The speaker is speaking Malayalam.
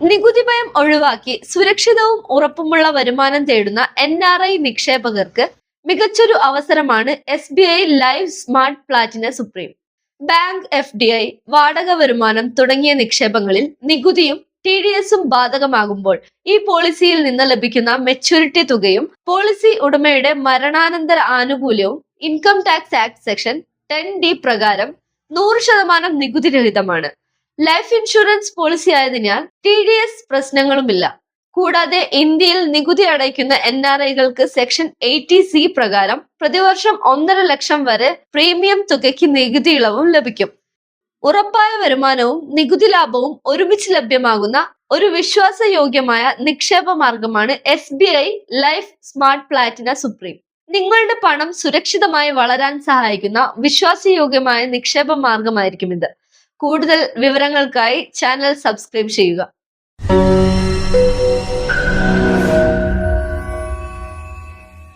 നികുതി ഭയം ഒഴിവാക്കി സുരക്ഷിതവും ഉറപ്പുമുള്ള വരുമാനം തേടുന്ന എൻ ആർ ഐ നിക്ഷേപകർക്ക് മികച്ചൊരു അവസരമാണ് S B I live smart Platina supreme bank F D I വാടക വരുമാനം തുടങ്ങിയ നിക്ഷേപങ്ങളിൽ നികുതിയും ടി ഡി എസും ബാധകമാകുമ്പോൾ ഈ പോളിസിയിൽ നിന്ന് ലഭിക്കുന്ന മെച്യൂരിറ്റി തുകയും പോളിസി ഉടമയുടെ മരണാനന്തര ആനുകൂല്യവും income tax act section ten D പ്രകാരം നൂറ് ശതമാനം നികുതി രഹിതമാണ് ലൈഫ് ഇൻഷുറൻസ് പോളിസി ആയതിനാൽ ടി ഡി എസ് പ്രശ്നങ്ങളുമില്ല. കൂടാതെ ഇന്ത്യയിൽ നികുതി അടയ്ക്കുന്ന എൻ ആർ ഐകൾക്ക് സെക്ഷൻ എയ്റ്റി സി പ്രകാരം പ്രതിവർഷം ഒന്നര ലക്ഷം വരെ പ്രീമിയം തുകയ്ക്ക് നികുതി ഇളവും ലഭിക്കും. ഉറപ്പായ വരുമാനവും നികുതി ലാഭവും ഒരുമിച്ച് ലഭ്യമാകുന്ന ഒരു വിശ്വാസയോഗ്യമായ നിക്ഷേപ മാർഗമാണ് S B I life smart Platina supreme നിങ്ങളുടെ പണം സുരക്ഷിതമായി വളരാൻ സഹായിക്കുന്ന വിശ്വാസയോഗ്യമായ നിക്ഷേപ മാർഗമായിരിക്കും ഇത്. കൂടുതൽ വിവരങ്ങൾക്കായി ചാനൽ സബ്സ്ക്രൈബ് ചെയ്യുക.